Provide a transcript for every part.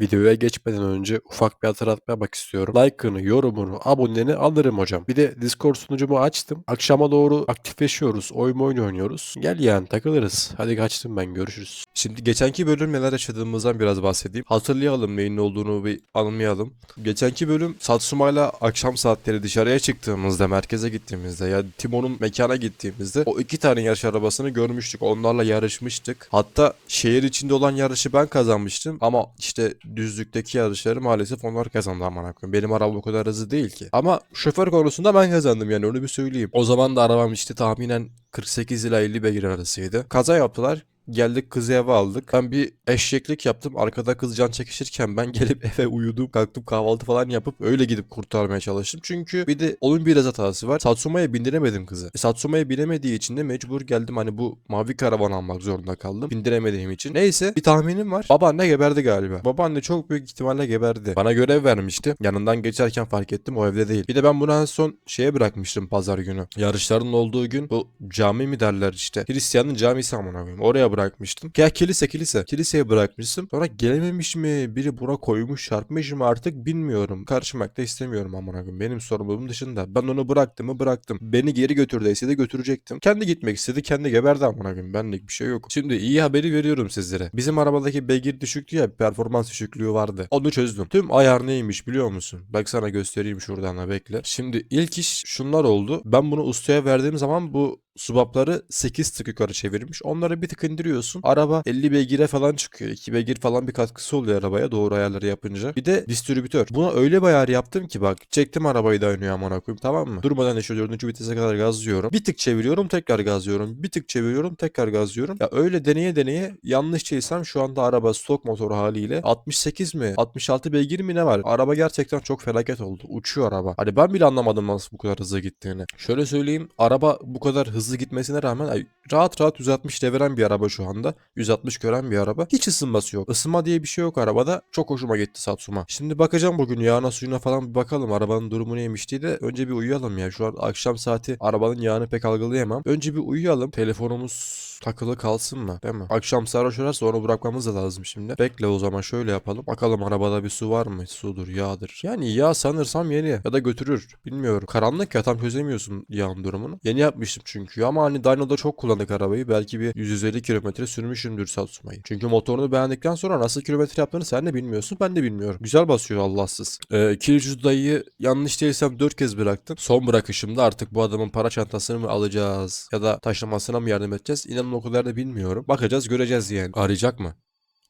Videoya geçmeden önce ufak bir hatırlatma yapmak istiyorum. Like'ını, yorumunu, aboneni alırım hocam. Bir de Discord sunucumu açtım. Akşama doğru aktifleşiyoruz. Oyun oyun oynuyoruz. Gel yani takılırız. Hadi kaçtım ben görüşürüz. Şimdi geçenki bölüm neler yaşadığımızdan biraz bahsedeyim. Hatırlayalım neyin ne olduğunu bir anlayalım. Geçenki bölüm Satsuma'yla akşam saatleri dışarıya çıktığımızda, merkeze gittiğimizde ya Timon'un mekana gittiğimizde o iki tane yarış arabasını görmüştük. Onlarla yarışmıştık. Hatta şehir içinde olan yarışı ben kazanmıştım ama işte düzlükteki yarışları maalesef onlar kazandı aman koyayım. Benim arabam o kadar hızlı değil ki. Ama şoför konusunda ben kazandım yani onu bir söyleyeyim. O zaman da arabam işte tahminen 48 ila 50 beygir arasıydı. Kaza yaptılar. Geldik kızı eve aldık. Ben bir eşeklik yaptım. Arkada kız can çekişirken ben gelip eve uyudum. Kalktım kahvaltı falan yapıp öyle gidip kurtarmaya çalıştım. Çünkü bir de onun biraz hatası var. Satsuma'ya bindiremedim kızı. E, Satsuma'ya binemediği için de mecbur geldim. Hani bu mavi karavan almak zorunda kaldım. Bindiremediğim için. Neyse bir tahminim var. Babaanne geberdi galiba. Babaanne çok büyük ihtimalle geberdi. Bana görev vermişti. Yanından geçerken fark ettim o evde değil. Bir de ben bunu en son şeye bırakmıştım pazar günü. Yarışların olduğu gün bu cami mi derler işte. Hristiyanın camisi amına koyayım. Oraya bırakmıştım. Ya kilise kilise. Kiliseye bırakmıştım. Sonra gelememiş mi? Biri buna koymuş çarpmış mı artık bilmiyorum. Karışmak da istemiyorum amına koyayım. Benim sorumluluğum dışında. Ben onu bıraktım mı bıraktım. Beni geri götürdüyse de götürecektim. Kendi gitmek istedi. Kendi geberdi amına koyayım. Benlik bir şey yok. Şimdi iyi haberi veriyorum sizlere. Bizim arabadaki beygir düşüktü ya performans düşüklüğü vardı. Onu çözdüm. Tüm ayar neymiş biliyor musun? Bak sana göstereyim şuradan da bekle. Şimdi ilk iş şunlar oldu. Ben bunu ustaya verdiğim zaman bu subapları 8 tık yukarı çevirmiş. Onları bir tık indiriyorsun. Araba 50 beygire falan çıkıyor. 2 beygir falan bir katkısı oluyor arabaya doğru ayarları yapınca. Bir de distribütör. Buna öyle bir ayar yaptım ki bak çektim arabayı da önüne amına koyayım tamam mı? Durmadan işte 4. vitese kadar gazlıyorum. Bir tık çeviriyorum tekrar gazlıyorum. Bir tık çeviriyorum tekrar gazlıyorum. Ya öyle deneye deneye yanlışçıysam şu anda araba stok motor haliyle 68 mi 66 beygir mi ne var? Araba gerçekten çok felaket oldu. Uçuyor araba. Hani ben bile anlamadım nasıl bu kadar hızlı gittiğini. Şöyle söyleyeyim araba bu kadar hızlı gitmesine rağmen ay, rahat rahat 160 deviren bir araba şu anda. 160 gören bir araba. Hiç ısınması yok. Isınma diye bir şey yok arabada. Çok hoşuma gitti Satsuma. Şimdi bakacağım bugün yağına suyuna falan bir bakalım. Arabanın durumu neymiş diye de önce bir uyuyalım ya. Şu an akşam saati arabanın yağını pek algılayamam. Önce bir uyuyalım. Telefonumuz takılı kalsın mı? Değil mi? Akşam sarhoş olursa onu bırakmamız da lazım şimdi. Bekle o zaman şöyle yapalım. Bakalım arabada bir su var mı? Sudur, yağdır. Yani yağ sanırsam yeni ya da götürür. Bilmiyorum. Karanlık ya tam çözemiyorsun yağın durumunu. Yeni yapmıştım çünkü ama hani Dyno'da çok kullandık arabayı. Belki bir 150 kilometre sürmüşümdür Satsuma'yı. Çünkü motorunu beğendikten sonra nasıl kilometre yaptığını sen de bilmiyorsun. Ben de bilmiyorum. Güzel basıyor Allahsız. Ee, Kilicu dayıyı yanlış değilsem 4 kez bıraktım. Son bırakışımda artık bu adamın para çantasını mı alacağız ya da taşımasına mı yardım edeceğiz? İnanın o kadar da bilmiyorum. Bakacağız göreceğiz yani. Arayacak mı?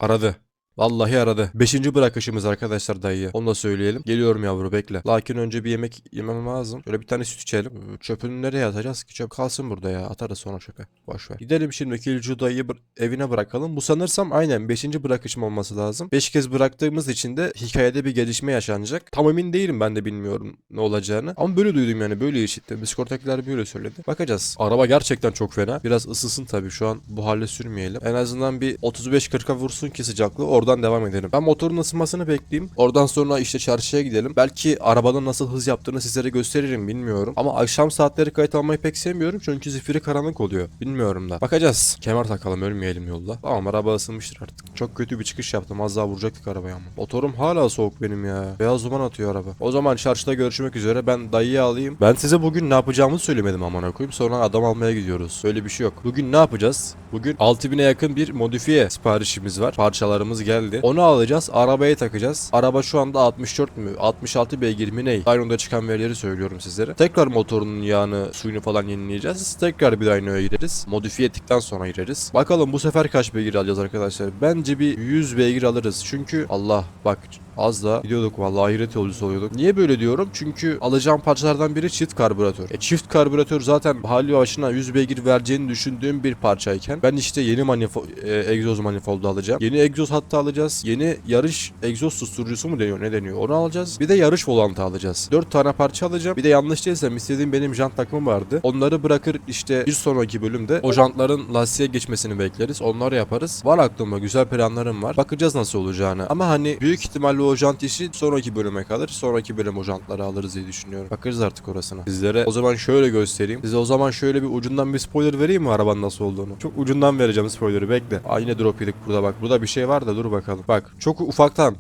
Aradı. Vallahi aradı. Beşinci bırakışımız arkadaşlar dayıya. Onu da söyleyelim. Geliyorum yavru bekle. Lakin önce bir yemek yemem lazım. Şöyle bir tane süt içelim. Ee, Çöpünü nereye atacağız ki? Çöp kalsın burada ya. Atarız sonra çöpe. Boş ver. Gidelim şimdi Kilcu dayıyı evine bırakalım. Bu sanırsam aynen beşinci bırakışım olması lazım. Beş kez bıraktığımız için de hikayede bir gelişme yaşanacak. Tam emin değilim ben de bilmiyorum ne olacağını. Ama böyle duydum yani böyle işittim. Discord'takiler böyle söyledi. Bakacağız. Araba gerçekten çok fena. Biraz ısısın tabii şu an bu halde sürmeyelim. En azından bir 35-40'a vursun ki sıcaklığı. Oradan devam edelim. Ben motorun ısınmasını bekleyeyim. Oradan sonra işte çarşıya gidelim. Belki arabanın nasıl hız yaptığını sizlere gösteririm bilmiyorum. Ama akşam saatleri kayıt almayı pek sevmiyorum. Çünkü zifiri karanlık oluyor. Bilmiyorum da. Bakacağız. Kemer takalım ölmeyelim yolda. Tamam araba ısınmıştır artık. Çok kötü bir çıkış yaptım. Az daha vuracaktık arabaya ama. Motorum hala soğuk benim ya. Beyaz duman atıyor araba. O zaman çarşıda görüşmek üzere. Ben dayıyı alayım. Ben size bugün ne yapacağımı söylemedim amına koyayım. Sonra adam almaya gidiyoruz. Öyle bir şey yok. Bugün ne yapacağız? Bugün 6000'e yakın bir modifiye siparişimiz var. Parçalarımız geldi. Onu alacağız. Arabaya takacağız. Araba şu anda 64 mü? 66 beygir mi ne? Dyno'da çıkan verileri söylüyorum sizlere. Tekrar motorunun yağını, suyunu falan yenileyeceğiz. Tekrar bir Dyno'ya gireriz. Modifiye ettikten sonra gireriz. Bakalım bu sefer kaç beygir alacağız arkadaşlar. Bence bir 100 beygir alırız. Çünkü Allah bak Az da gidiyorduk vallahi ahiret yolcusu oluyorduk. Niye böyle diyorum? Çünkü alacağım parçalardan biri çift karbüratör. E çift karbüratör zaten hali başına 100 beygir vereceğini düşündüğüm bir parçayken ben işte yeni manifold, e, egzoz manifoldu alacağım. Yeni egzoz hattı alacağız. Yeni yarış egzoz susturucusu mu deniyor ne deniyor onu alacağız. Bir de yarış volantı alacağız. 4 tane parça alacağım. Bir de yanlış değilsem istediğim benim jant takımı vardı. Onları bırakır işte bir sonraki bölümde o jantların lastiğe geçmesini bekleriz. Onları yaparız. Var aklımda güzel planlarım var. Bakacağız nasıl olacağını. Ama hani büyük ihtimalle o jant işi sonraki bölüme kalır. Sonraki bölüm o jantları alırız diye düşünüyorum. Bakarız artık orasına. Sizlere o zaman şöyle göstereyim. Size o zaman şöyle bir ucundan bir spoiler vereyim mi arabanın nasıl olduğunu? Çok ucundan vereceğim spoiler'ı bekle. Aa yine drop yedik burada bak. Burada bir şey var da dur bakalım. Bak çok ufaktan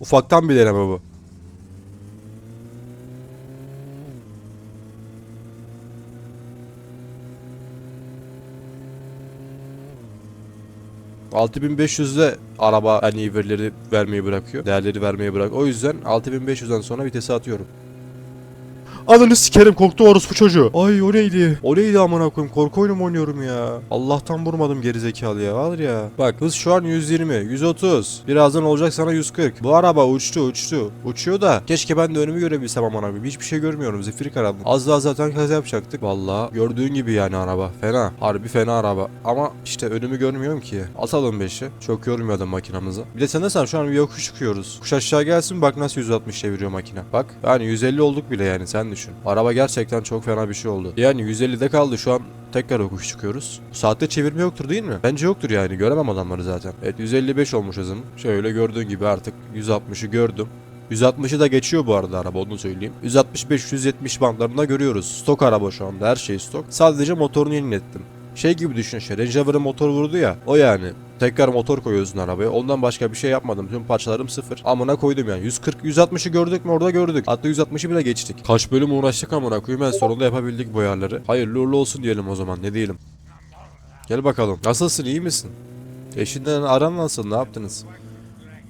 Ufaktan bir deneme bu. ...6500'de araba en iyi verileri vermeyi bırakıyor. Değerleri vermeyi bırak. O yüzden 6500'den sonra vitesi atıyorum. Ananı sikerim korktu orospu çocuğu. Ay o neydi? O neydi amına koyayım? Korku oyunu mu oynuyorum ya? Allah'tan vurmadım gerizekalı ya. Var ya. Bak hız şu an 120, 130. Birazdan olacak sana 140. Bu araba uçtu uçtu. Uçuyor da keşke ben de önümü görebilsem aman abi. Hiçbir şey görmüyorum. Zifiri karanlık. Az daha zaten kaza yapacaktık. Vallahi gördüğün gibi yani araba. Fena. Harbi fena araba. Ama işte önümü görmüyorum ki. Atalım 5'i. Çok yormayalım makinamızı. Bir de sen de sen şu an bir yokuş çıkıyoruz. Kuş aşağı gelsin bak nasıl 160 çeviriyor makine. Bak yani 150 olduk bile yani sen düşün. Araba gerçekten çok fena bir şey oldu. Yani 150'de kaldı şu an tekrar yokuş çıkıyoruz. Saatte çevirme yoktur değil mi? Bence yoktur yani göremem adamları zaten. Evet 155 olmuş hızım. Şöyle gördüğün gibi artık 160'ı gördüm. 160'ı da geçiyor bu arada araba onu söyleyeyim. 165-170 bantlarında görüyoruz. Stok araba şu anda her şey stok. Sadece motorunu yenilettim. Şey gibi düşün işte Range Rover'ın motor vurdu ya o yani. Tekrar motor koyuyorsun arabaya. Ondan başka bir şey yapmadım. Tüm parçalarım sıfır. Amına koydum yani. 140 160'ı gördük mü orada gördük. Hatta 160'ı bile geçtik. Kaç bölüm uğraştık amına koyayım. En sonunda yapabildik bu ayarları. Hayırlı uğurlu olsun diyelim o zaman. Ne diyelim. Gel bakalım. Nasılsın iyi misin? Eşinden aran nasıl? Ne yaptınız?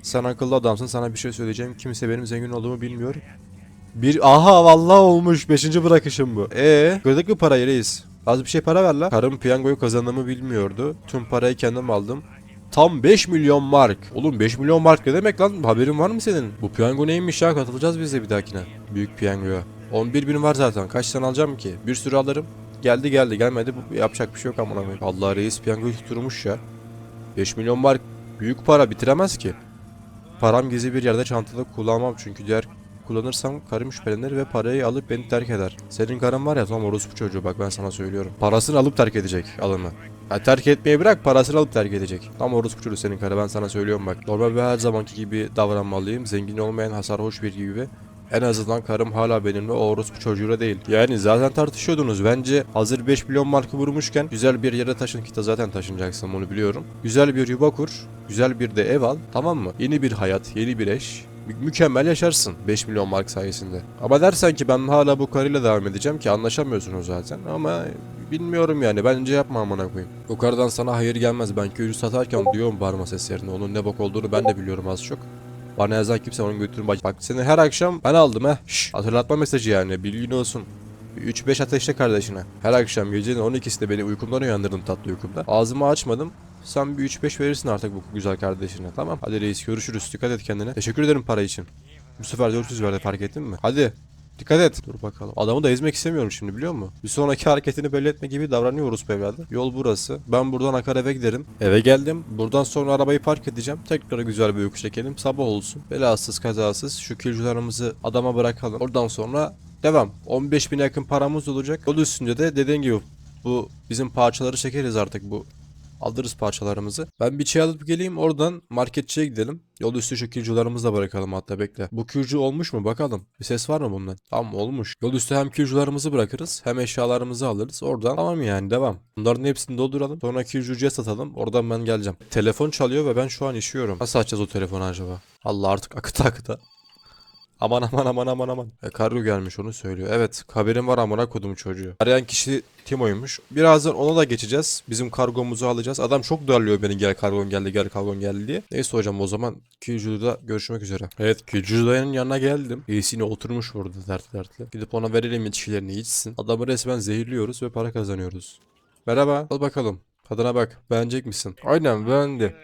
Sen akıllı adamsın. Sana bir şey söyleyeceğim. Kimse benim zengin olduğumu bilmiyor. Bir aha vallahi olmuş. Beşinci bırakışım bu. Ee, gördük mü parayı reis? Az bir şey para ver la. Karım piyangoyu kazandığımı bilmiyordu. Tüm parayı kendim aldım. Tam 5 milyon mark. Oğlum 5 milyon mark ne demek lan? Haberin var mı senin? Bu piyango neymiş ya? Katılacağız biz de bir dahakine. Büyük piyangoya. 11 bin var zaten. Kaç tane alacağım ki? Bir sürü alırım. Geldi geldi gelmedi. Yapacak bir şey yok amına koyayım. Allah reis piyangoyu tutturmuş ya. 5 milyon mark büyük para bitiremez ki. Param gizli bir yerde çantada kullanmam çünkü diğer kullanırsam karım şüphelenir ve parayı alıp beni terk eder. Senin karın var ya tam orospu çocuğu bak ben sana söylüyorum. Parasını alıp terk edecek alımı. Ha, terk etmeyi bırak parasını alıp terk edecek. Tam orospu çocuğu senin karı ben sana söylüyorum bak. Normal ve her zamanki gibi davranmalıyım. Zengin olmayan hasar hoş bir gibi. En azından karım hala benimle o orospu çocuğuyla değil. Yani zaten tartışıyordunuz. Bence hazır 5 milyon markı vurmuşken güzel bir yere taşın ki de zaten taşınacaksın bunu biliyorum. Güzel bir yuva kur. Güzel bir de ev al. Tamam mı? Yeni bir hayat, yeni bir eş. Mü- mükemmel yaşarsın 5 milyon mark sayesinde. Ama dersen ki ben hala bu karıyla devam edeceğim ki anlaşamıyorsunuz zaten. Ama bilmiyorum yani bence yapma amına koyayım. O sana hayır gelmez. Ben köyü satarken diyorum bağırma seslerini. Onun ne bok olduğunu ben de biliyorum az çok. Bana yazan kimse onun götürün bak. Bak seni her akşam ben aldım he. Şş, hatırlatma mesajı yani bilgin olsun. 3-5 ateşle kardeşine. Her akşam gecenin 12'sinde beni uykumdan uyandırdın tatlı uykumda. Ağzımı açmadım. Sen bir 3-5 verirsin artık bu güzel kardeşine tamam. Hadi reis görüşürüz. Dikkat et kendine. Teşekkür ederim para için. Bu sefer 400 verdi fark ettin mi? Hadi. Dikkat et. Dur bakalım. Adamı da ezmek istemiyorum şimdi biliyor musun? Bir sonraki hareketini belli etme gibi davranıyoruz be evladım. Yol burası. Ben buradan akar eve giderim. Eve geldim. Buradan sonra arabayı park edeceğim. Tekrar güzel bir yokuş çekelim. Sabah olsun. Belasız kazasız şu kilcularımızı adama bırakalım. Oradan sonra devam. 15 bine yakın paramız olacak. Yol üstünde de dediğin gibi bu bizim parçaları çekeriz artık bu Alırız parçalarımızı. Ben bir çay alıp geleyim oradan marketçiye gidelim. Yol üstü şu kürcülerimizi de bırakalım hatta bekle. Bu kürcü olmuş mu bakalım. Bir ses var mı bundan? Tamam olmuş. Yol üstü hem kürcülerimizi bırakırız hem eşyalarımızı alırız. Oradan tamam yani devam. Bunların hepsini dolduralım. Sonra kürcücüye satalım. Oradan ben geleceğim. Telefon çalıyor ve ben şu an işiyorum. Nasıl açacağız o telefonu acaba? Allah artık akıta akıta. Aman aman aman aman aman. E, kargo gelmiş onu söylüyor. Evet haberim var amına kodum çocuğu. Arayan kişi Timo'ymuş. Birazdan ona da geçeceğiz. Bizim kargomuzu alacağız. Adam çok darlıyor beni gel kargon geldi gel kargon geldi diye. Neyse hocam o zaman Kyuju'da görüşmek üzere. Evet Kyuju'danın yanına geldim. İyisine oturmuş burada dertli dertli. Gidip ona verelim içkilerini içsin. Adamı resmen zehirliyoruz ve para kazanıyoruz. Merhaba. Al bakalım. Tadına bak. Beğenecek misin? Aynen beğendi.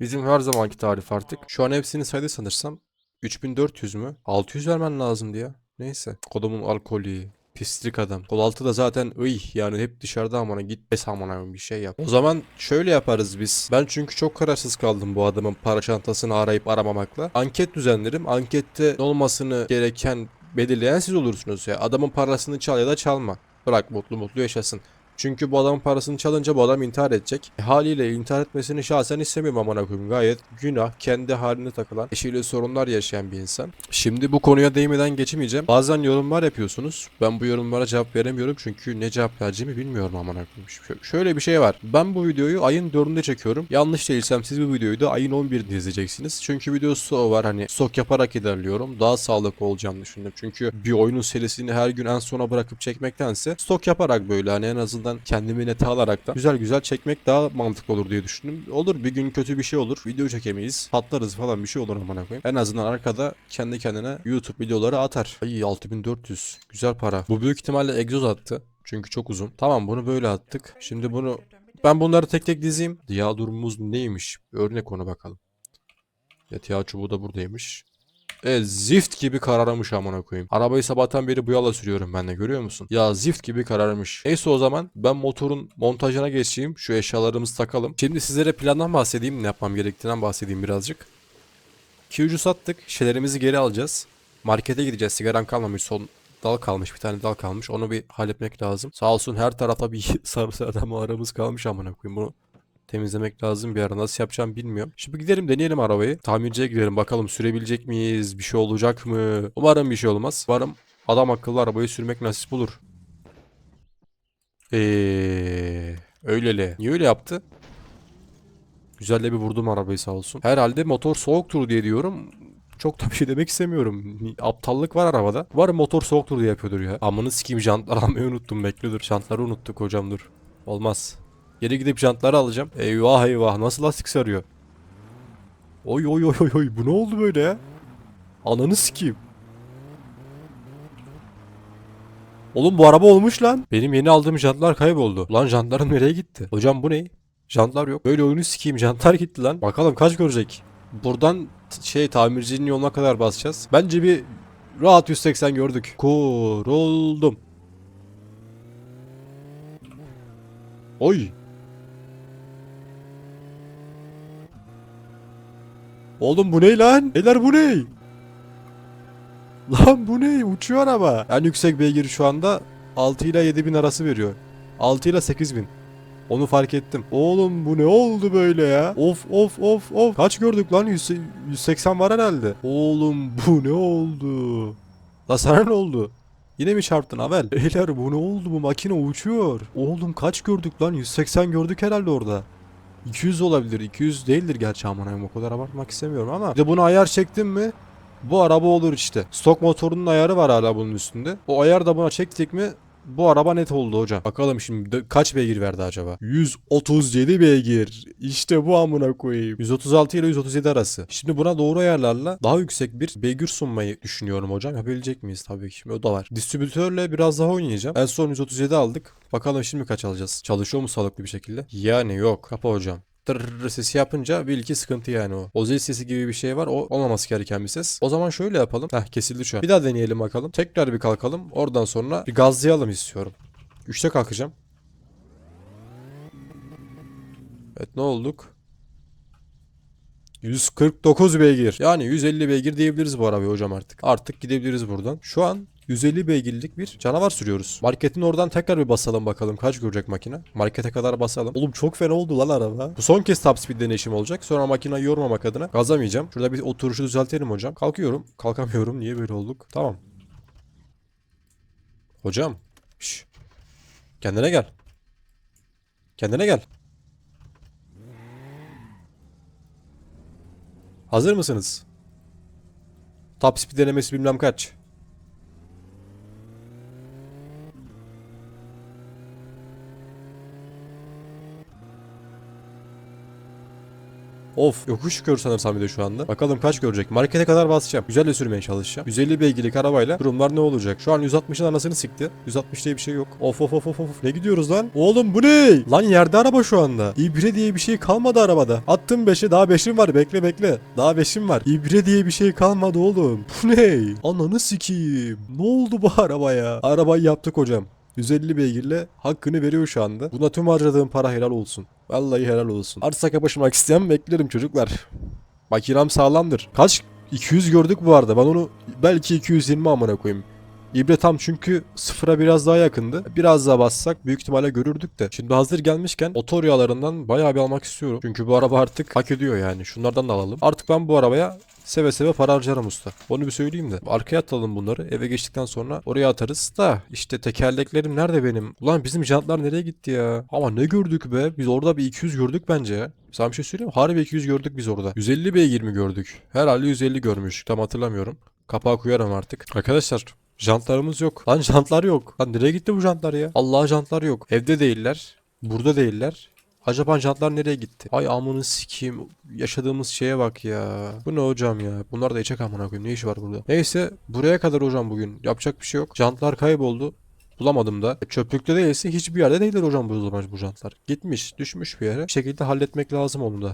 Bizim her zamanki tarif artık. Şu an hepsini saydı sanırsam. 3400 mü? 600 vermen lazım diye. Neyse. Kodumun alkolü. Pislik adam. Kol altı da zaten ıy yani hep dışarıda amına git bes amına bir şey yap. O zaman şöyle yaparız biz. Ben çünkü çok kararsız kaldım bu adamın para çantasını arayıp aramamakla. Anket düzenlerim. Ankette olmasını gereken belirleyen siz olursunuz ya. Adamın parasını çal ya da çalma. Bırak mutlu mutlu yaşasın. Çünkü bu adamın parasını çalınca bu adam intihar edecek. E, haliyle intihar etmesini şahsen istemiyorum amına koyayım. Gayet günah, kendi haline takılan, eşiyle sorunlar yaşayan bir insan. Şimdi bu konuya değmeden geçemeyeceğim. Bazen yorumlar yapıyorsunuz. Ben bu yorumlara cevap veremiyorum çünkü ne cevap vereceğimi bilmiyorum amına koyayım. Şö- şöyle bir şey var. Ben bu videoyu ayın 4'ünde çekiyorum. Yanlış değilsem siz bu videoyu da ayın 11'inde izleyeceksiniz. Çünkü videosu o var hani stok yaparak ilerliyorum. Daha sağlıklı olacağını düşündüm. Çünkü bir oyunun serisini her gün en sona bırakıp çekmektense stok yaparak böyle hani en azından kendimi nete alarak da güzel güzel çekmek daha mantıklı olur diye düşündüm. Olur bir gün kötü bir şey olur. Video çekemeyiz. Patlarız falan bir şey olur amına koyayım. En azından arkada kendi kendine YouTube videoları atar. Ay 6400. Güzel para. Bu büyük ihtimalle egzoz attı. Çünkü çok uzun. Tamam bunu böyle attık. Şimdi bunu ben bunları tek tek dizeyim. Diya durumumuz neymiş? Örnek onu bakalım. Yetiya çubuğu da buradaymış. E zift gibi kararmış amına koyayım. Arabayı sabahtan beri bu yola sürüyorum ben de görüyor musun? Ya zift gibi kararmış. Neyse o zaman ben motorun montajına geçeyim. Şu eşyalarımızı takalım. Şimdi sizlere plandan bahsedeyim. Ne yapmam gerektiğinden bahsedeyim birazcık. 2 ucu sattık. Şeylerimizi geri alacağız. Markete gideceğiz. Sigaram kalmamış. Son dal kalmış. Bir tane dal kalmış. Onu bir halletmek lazım. Sağ olsun her tarafa bir sarı adam aramız kalmış amına koyayım. Bunu temizlemek lazım bir ara. Nasıl yapacağım bilmiyorum. Şimdi gidelim deneyelim arabayı. Tamirciye gidelim bakalım sürebilecek miyiz? Bir şey olacak mı? Umarım bir şey olmaz. Umarım adam akıllı arabayı sürmek nasip olur. Eee öyleli. Niye öyle yaptı? Güzel de bir vurdum arabayı sağ olsun. Herhalde motor soğuktur diye diyorum. Çok da bir şey demek istemiyorum. Aptallık var arabada. Var motor soğuktur diye yapıyordur ya. Amını sikeyim jantlar almayı unuttum. Bekle dur. Jantları unuttuk hocam dur. Olmaz. Geri gidip jantları alacağım. Eyvah eyvah nasıl lastik sarıyor. Oy oy oy oy bu ne oldu böyle ya? Ananı sikeyim. Oğlum bu araba olmuş lan. Benim yeni aldığım jantlar kayboldu. Lan jantlarım nereye gitti? Hocam bu ne? Jantlar yok. Böyle oyunu sikeyim jantlar gitti lan. Bakalım kaç görecek. Buradan şey tamircinin yoluna kadar basacağız. Bence bir rahat 180 gördük. Kuruldum. Oy. Oğlum bu ne lan? Beyler bu ne? Lan bu ne? Uçuyor araba. En yüksek beygir şu anda 6 ile 7 bin arası veriyor. 6 ile 8 bin. Onu fark ettim. Oğlum bu ne oldu böyle ya? Of of of of. Kaç gördük lan? 100 180 var herhalde. Oğlum bu ne oldu? La sana ne oldu? Yine mi çarptın Avel? Beyler bu ne oldu? Bu makine uçuyor. Oğlum kaç gördük lan? 180 gördük herhalde orada. 200 olabilir. 200 değildir gerçi aman. O kadar abartmak istemiyorum ama. Bir de bunu ayar çektim mi? Bu araba olur işte. Stok motorunun ayarı var hala bunun üstünde. O ayar da buna çektik mi bu araba net oldu hocam. Bakalım şimdi kaç beygir verdi acaba? 137 beygir. İşte bu amına koyayım. 136 ile 137 arası. Şimdi buna doğru ayarlarla daha yüksek bir beygir sunmayı düşünüyorum hocam. Yapabilecek miyiz tabii ki. O da var. Distribütörle biraz daha oynayacağım. En son 137 aldık. Bakalım şimdi kaç alacağız? Çalışıyor mu sağlıklı bir şekilde? Yani yok. Kapa hocam. Tırrrr sesi yapınca bil ki sıkıntı yani o. O sesi gibi bir şey var. O olmaması gereken bir ses. O zaman şöyle yapalım. Heh kesildi şu an. Bir daha deneyelim bakalım. Tekrar bir kalkalım. Oradan sonra bir gazlayalım istiyorum. 3'te kalkacağım. Evet ne olduk? 149 beygir. Yani 150 beygir diyebiliriz bu arabaya hocam artık. Artık gidebiliriz buradan. Şu an 150 beygirlik bir canavar sürüyoruz. Marketin oradan tekrar bir basalım bakalım kaç görecek makine. Markete kadar basalım. Oğlum çok fena oldu lan araba. Bu son kez top speed deneyişim olacak. Sonra makineyi yormamak adına gazamayacağım. Şurada bir oturuşu düzeltelim hocam. Kalkıyorum. Kalkamıyorum. Niye böyle olduk? Tamam. Hocam. Şş. Kendine gel. Kendine gel. Hazır mısınız? Top speed denemesi bilmem kaç. Of yokuş çıkıyor sanırsam bir de şu anda. Bakalım kaç görecek. Markete kadar basacağım. Güzel de sürmeye çalışacağım. 150 beygirlik arabayla durumlar ne olacak? Şu an 160'ın anasını sikti. 160 diye bir şey yok. Of of of of of. Ne gidiyoruz lan? Oğlum bu ne? Lan yerde araba şu anda. İbre diye bir şey kalmadı arabada. Attım 5'e daha 5'im var. Bekle bekle. Daha 5'im var. İbre diye bir şey kalmadı oğlum. Bu ne? Ananı sikeyim. Ne oldu bu arabaya? Arabayı yaptık hocam. 150 beygirle hakkını veriyor şu anda. Buna tüm harcadığım para helal olsun. Vallahi helal olsun. Arsa kapışmak isteyen beklerim çocuklar. Makinem sağlamdır. Kaç? 200 gördük bu arada. Ben onu belki 220 amına koyayım. İbre tam çünkü sıfıra biraz daha yakındı. Biraz daha bassak büyük ihtimalle görürdük de. Şimdi hazır gelmişken otor yağlarından bayağı bir almak istiyorum. Çünkü bu araba artık hak ediyor yani. Şunlardan da alalım. Artık ben bu arabaya seve seve para harcarım usta. Onu bir söyleyeyim de. Arkaya atalım bunları. Eve geçtikten sonra oraya atarız da işte tekerleklerim nerede benim? Ulan bizim jantlar nereye gitti ya? Ama ne gördük be? Biz orada bir 200 gördük bence ya. Sana bir şey söyleyeyim mi? Harbi 200 gördük biz orada. 150 beygir mi gördük? Herhalde 150 görmüş. Tam hatırlamıyorum. Kapağı koyarım artık. Arkadaşlar jantlarımız yok. Lan jantlar yok. Lan nereye gitti bu jantlar ya? Allah jantlar yok. Evde değiller. Burada değiller. Acaba jantlar nereye gitti? Ay amını sikeyim. Yaşadığımız şeye bak ya. Bu ne hocam ya? Bunlar da içecek amına koyayım. Ne işi var burada? Neyse buraya kadar hocam bugün. Yapacak bir şey yok. Jantlar kayboldu. Bulamadım da. Çöplükte değilse hiçbir yerde değildir hocam bu zaman bu jantlar. Gitmiş, düşmüş bir yere. Bir şekilde halletmek lazım onu da.